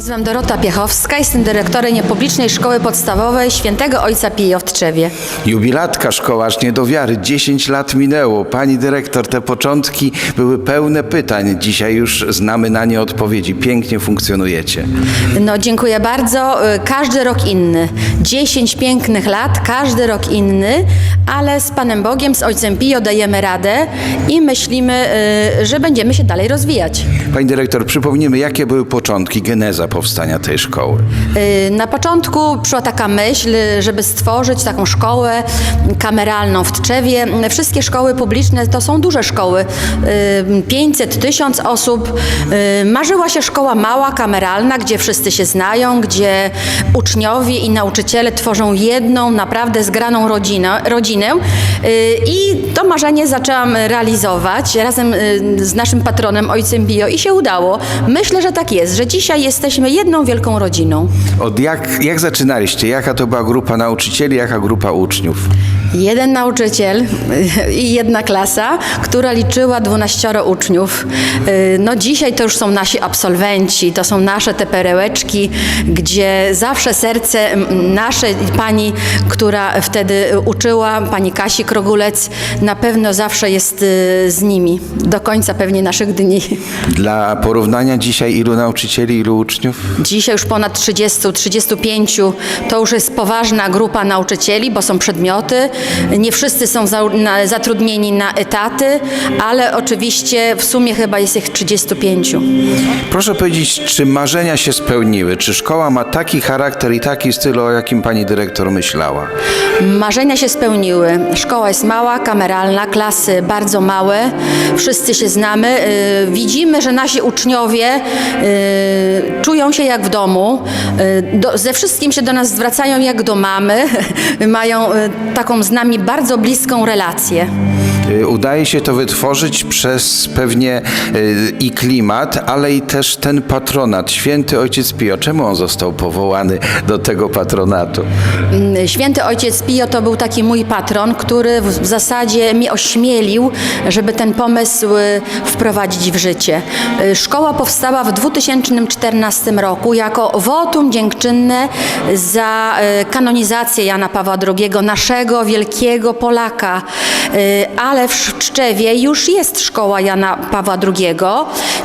Nazywam Dorota Piechowska, jestem dyrektorem niepublicznej szkoły podstawowej Świętego Ojca Pija w Tczewie. Jubilatka szkoła, aż nie do wiary, 10 lat minęło. Pani dyrektor, te początki były pełne pytań. Dzisiaj już znamy na nie odpowiedzi. Pięknie funkcjonujecie. No dziękuję bardzo. Y, Każdy rok inny. 10 pięknych lat, każdy rok inny, ale z Panem Bogiem, z Ojcem Pio dajemy radę i myślimy, y, że będziemy się dalej rozwijać. Pani dyrektor, przypomnijmy, jakie były początki, geneza powstania tej szkoły. Y, Na początku przyszła taka myśl, żeby stworzyć taką szkołę kameralną w Tczewie. Wszystkie szkoły publiczne to są duże szkoły, y, 500, 1000 osób. Y, Marzyła się szkoła mała, kameralna, gdzie wszyscy się znają, gdzie uczniowie i nauczyciele tworzą jedną, naprawdę zgraną rodzinę. rodzinę. Y, I to marzenie zaczęłam realizować razem y, z naszym patronem, ojcem Bio i się udało. Myślę, że tak jest, że dzisiaj jesteśmy jedną wielką rodziną. Od jak, jak zaczynaliście? Jaka to była grupa nauczycieli, jaka grupa uczniów? Jeden nauczyciel i jedna klasa, która liczyła 12 uczniów. Y, No dzisiaj to już są nasi absolwenci, to są nasze te perełeczki, gdzie zawsze serce naszej pani, która wtedy uczyła, pani Kasi Krogulec, na pewno zawsze jest y, z nimi do końca pewnie naszych dni. Dla porównania dzisiaj ilu nauczycieli, ilu uczniów? Dzisiaj już ponad 30, 35 to już jest poważna grupa nauczycieli, bo są przedmioty. Nie wszyscy są za, na, zatrudnieni na etaty, ale oczywiście w sumie chyba jest ich 35. Proszę powiedzieć, czy marzenia się spełniły? Czy szkoła ma taki charakter i taki styl, o jakim pani dyrektor myślała? Marzenia się spełniły. Szkoła jest mała, kameralna, klasy bardzo małe. Wszyscy się znamy. Y, Widzimy, że nasi uczniowie y, czują się jak w domu. Y, ze wszystkim się do nas zwracają jak do mamy. Mają taką z nami bardzo bliską relację. Y, Udaje się to wytworzyć przez pewnie y, i klimat, ale i też ten patronat. Święty Ojciec Pio, czemu on został powołany do tego patronatu? Mm, Święty Ojciec Pio to był taki mój patron, który w zasadzie mnie ośmielił, żeby ten pomysł y, wprowadzić w życie. Szkoła powstała w 2014 roku jako wotum dziękczynne za kanonizację Jana Pawła II, naszego wielkiego Polaka. Y, Ale w Szczewie już jest szkoła Jana Pawła II.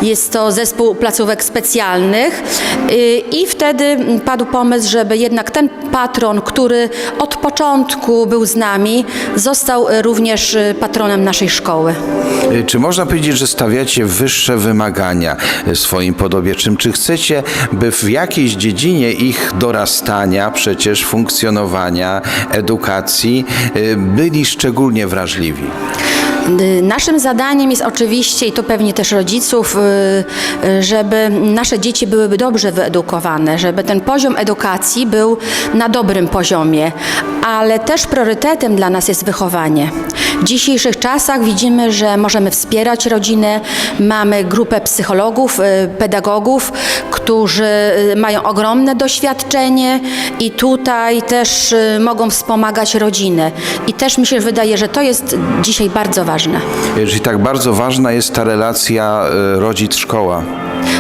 Jest to zespół placówek specjalnych y, i wtedy padł pomysł, żeby jednak ten patron, który od początku był z nami, został również y, patronem naszej szkoły. Czy można powiedzieć, że stawiacie wyższe wymagania swoim podobieczym? Czy chcecie, by w jakiejś dziedzinie ich dorastania, przecież funkcjonowania, edukacji, byli szczególnie wrażliwi? możliwi Naszym zadaniem jest oczywiście, i to pewnie też rodziców, y, y, żeby nasze dzieci byłyby dobrze wyedukowane, żeby ten poziom edukacji był na dobrym poziomie, ale też priorytetem dla nas jest wychowanie. W dzisiejszych czasach widzimy, że możemy wspierać rodzinę, mamy grupę psychologów, y, pedagogów, którzy y, mają ogromne doświadczenie i tutaj też y, mogą wspomagać rodzinę. I też mi się wydaje, że to jest dzisiaj bardzo ważne. Czyli tak bardzo ważna jest ta relacja y, rodzic-szkoła.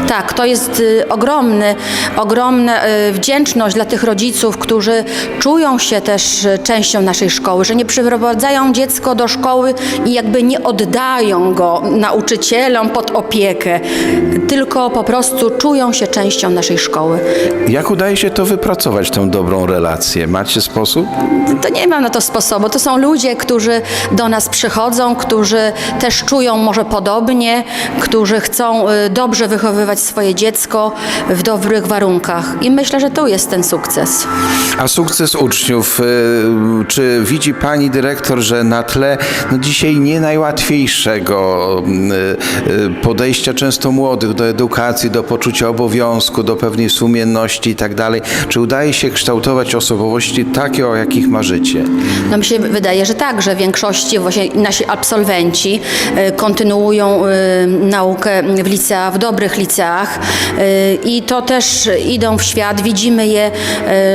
Tak, to jest y, ogromny, ogromna y, wdzięczność dla tych rodziców, którzy czują się też y, częścią naszej szkoły, że nie przyprowadzają dziecko do szkoły i jakby nie oddają go nauczycielom pod opiekę, tylko po prostu czują się częścią naszej szkoły. Jak udaje się to wypracować, tę dobrą relację? Macie sposób? To nie ma na to sposobu. To są ludzie, którzy do nas przychodzą, którzy też czują może podobnie, którzy chcą dobrze wychowywać swoje dziecko w dobrych warunkach. I myślę, że to jest ten sukces. A sukces uczniów, y, czy widzi pani dyrektor, że na tle no dzisiaj nie najłatwiejszego y, y, podejścia często młodych do edukacji, do poczucia obowiązku, do pewnej sumienności i tak dalej, czy udaje się kształtować osobowości takie, o jakich marzycie? No mi się wydaje, że tak, że w większości właśnie nasi absolwenci kontynuują naukę w licea, w dobrych liceach. Ulicach y, i to też idą w świat. Widzimy je,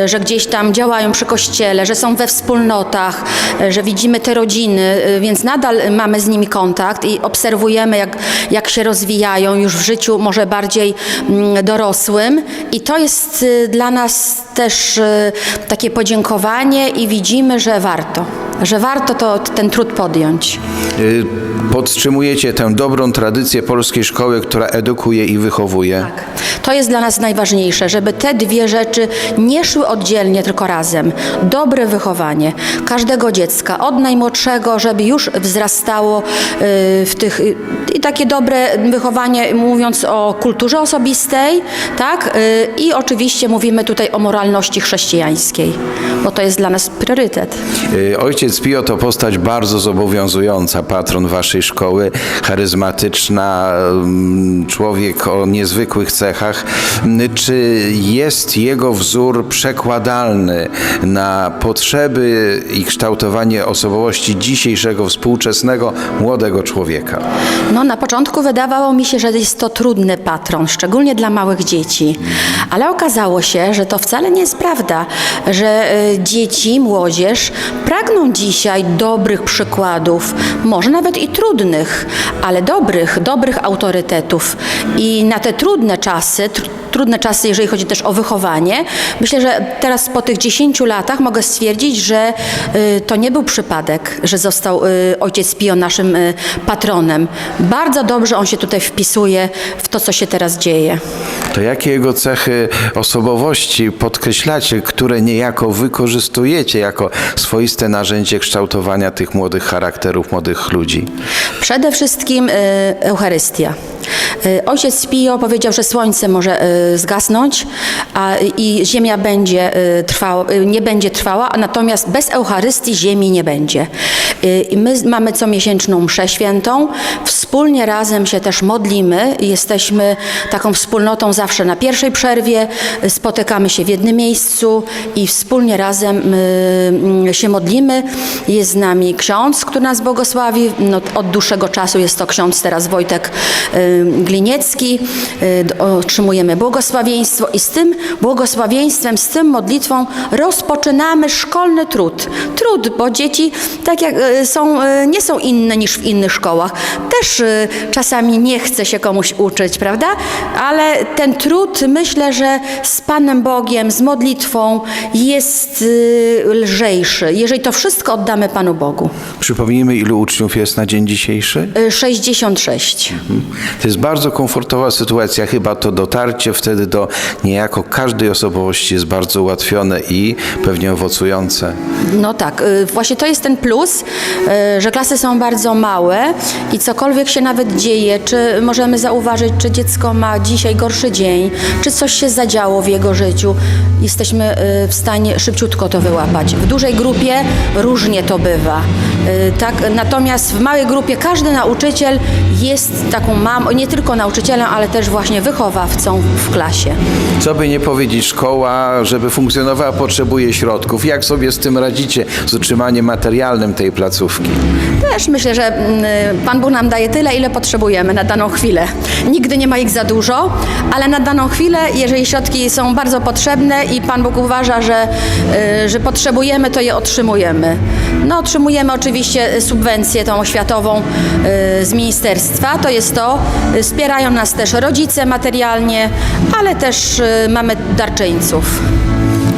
y, że gdzieś tam działają przy kościele, że są we wspólnotach, y, że widzimy te rodziny, więc nadal mamy z nimi kontakt i obserwujemy, jak, jak się rozwijają już w życiu może bardziej mm, dorosłym. I to jest dla nas też takie podziękowanie i widzimy, że warto, że warto to, ten trud podjąć. Y, Podtrzymujecie tę dobrą tradycję polskiej szkoły, która edukuje i wychowuje. To jest dla nas najważniejsze, żeby te dwie rzeczy nie szły oddzielnie, tylko razem. Dobre wychowanie każdego dziecka, od najmłodszego, żeby już wzrastało y, w tych y, i takie dobre wychowanie, mówiąc o kulturze osobistej, tak? I oczywiście mówimy tutaj o moralności chrześcijańskiej, bo to jest dla nas priorytet. Y, Ojciec Pio to postać bardzo zobowiązująca, patron waszej szkoły, charyzmatyczna, mm, człowiek o niezwykłych cechach. Czy jest jego wzór przekładalny na potrzeby i kształtowanie osobowości dzisiejszego, współczesnego, młodego człowieka? No, na początku wydawało mi się, że jest to trudny patron, szczególnie dla małych dzieci. Ale okazało się, że to wcale nie jest prawda, że e, dzieci, młodzież pragną dzisiaj dobrych przykładów, może nawet i trudnych, ale dobrych, dobrych autorytetów. I na te trudne czasy, trudne czasy, jeżeli chodzi też o wychowanie. Myślę, że teraz po tych 10 latach mogę stwierdzić, że y, to nie był przypadek, że został y, ojciec Pio naszym y, patronem. Bardzo dobrze on się tutaj wpisuje w to, co się teraz dzieje. To jakie jego cechy osobowości podkreślacie, które niejako wykorzystujecie jako swoiste narzędzie kształtowania tych młodych charakterów, młodych ludzi? Przede wszystkim Eucharystia. Y, Ojciec Pio powiedział, że słońce może y, zgasnąć a, i ziemia będzie y, trwała, nie będzie trwała, natomiast bez Eucharystii ziemi nie będzie. I my mamy comiesięczną mszę świętą, wspólnie razem się też modlimy jesteśmy taką wspólnotą zawsze na pierwszej przerwie, spotykamy się w jednym miejscu i wspólnie razem y, się modlimy. Jest z nami ksiądz, który nas błogosławi. No, od dłuższego czasu jest to ksiądz teraz Wojtek Gliniecki. Y, Otrzymujemy błogosławieństwo i z tym błogosławieństwem, z tym modlitwą rozpoczynamy szkolny trud. Trud, bo dzieci tak jak y, są, y, nie są inne niż w innych szkołach. Też y, czasami nie chce się komuś uczyć, prawda? Ale ten trud myślę, że z Panem Bogiem, z modlitwą jest y, lżejszy, jeżeli to wszystko oddamy Panu Bogu. Przypomnijmy, ilu uczniów jest na dzień dzisiejszy? Y, 66. To jest bardzo komfortowa sytuacja, chyba to dotarcie wtedy do niejako każdej osobowości jest bardzo ułatwione i pewnie owocujące. No tak, y, właśnie to jest ten plus, y, że klasy są bardzo małe i cokolwiek się nawet dzieje, czy możemy zauważyć, czy dziecko ma dzisiaj gorszy dzień, czy coś się zadziało w jego życiu, jesteśmy y, w stanie szybciutko to wyłapać. W dużej grupie różnie to bywa. Tak, natomiast w małej grupie każdy nauczyciel jest taką mamą, nie tylko nauczycielem, ale też właśnie wychowawcą w klasie. Co by nie powiedzieć, szkoła, żeby funkcjonowała, potrzebuje środków. Jak sobie z tym radzicie, z utrzymaniem materialnym tej placówki? Też myślę, że mm, Pan Bóg nam daje tyle, ile potrzebujemy na daną chwilę. Nigdy nie ma ich za dużo, ale na daną chwilę, jeżeli środki są bardzo potrzebne i Pan Bóg uważa, że, y, że potrzebujemy, to je otrzymujemy. No, otrzymujemy oczywiście subwencję tą oświatową y, z ministerstwa. To jest to. Wspierają nas też rodzice materialnie, ale też y, mamy darczyńców.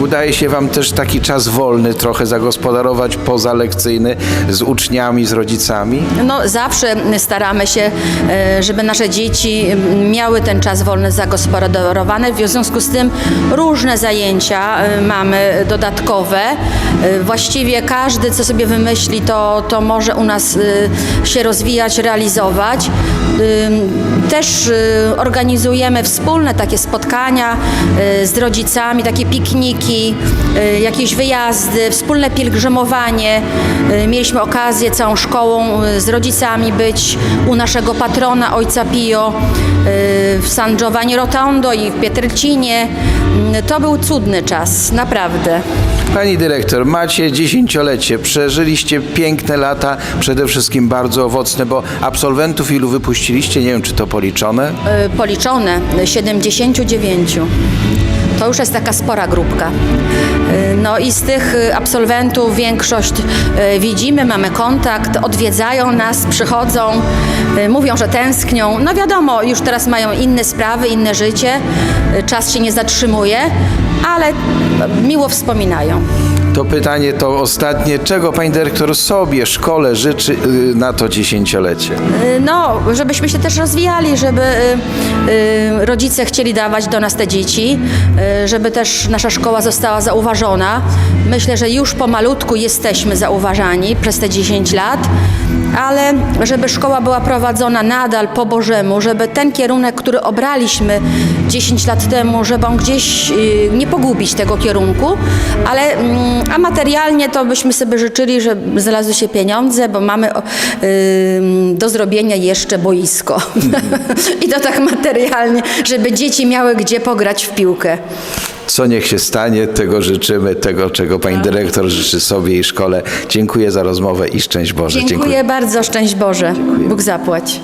Udaje się Wam też taki czas wolny trochę zagospodarować pozalekcyjny z uczniami, z rodzicami? No, zawsze staramy się, e, żeby nasze dzieci miały ten czas wolny zagospodarowany. W związku z tym różne zajęcia e, mamy dodatkowe. E, Właściwie każdy, co sobie wymyśli, to, to może u nas się rozwijać, realizować. Też organizujemy wspólne takie spotkania z rodzicami, takie pikniki, pikniki, y, jakieś wyjazdy, wspólne pielgrzymowanie. Y, Mieliśmy okazję całą szkołą y, z rodzicami być u naszego patrona, ojca Pio, w San Giovanni Rotondo i w Pietrelcinie. Y, To był cudny czas, naprawdę. Pani dyrektor, macie dziesięciolecie, przeżyliście piękne lata, przede wszystkim bardzo owocne, bo absolwentów ilu wypuściliście? Nie wiem, czy to policzone? Policzone 79. To już jest taka spora grupka. Y, No i z tych y, absolwentów większość y, widzimy, mamy kontakt, odwiedzają nas, przychodzą, mówią, że tęsknią. No wiadomo, już teraz mają inne sprawy, inne życie, czas się nie zatrzymuje, ale miło wspominają. To pytanie to ostatnie. Czego pani dyrektor sobie, szkole życzy y, na to dziesięciolecie? Y, No, żebyśmy się też rozwijali, żeby y, rodzice chcieli dawać do nas te dzieci, żeby też nasza szkoła została zauważona. Myślę, że już pomalutku jesteśmy zauważani przez te 10 lat, ale żeby szkoła była prowadzona nadal po Bożemu, żeby ten kierunek, który obraliśmy 10 lat temu, żeby on gdzieś y, nie pogubić tego kierunku, ale mm, a materialnie to byśmy sobie życzyli, żeby znalazły się pieniądze, bo mamy ym, do zrobienia jeszcze boisko. I to tak materialnie, żeby dzieci miały gdzie pograć w piłkę. Co niech się stanie, tego życzymy, tego czego pani dyrektor życzy sobie i szkole. Dziękuję za rozmowę i szczęść Boże. Dziękuję, bardzo, szczęść Boże. Bóg zapłać.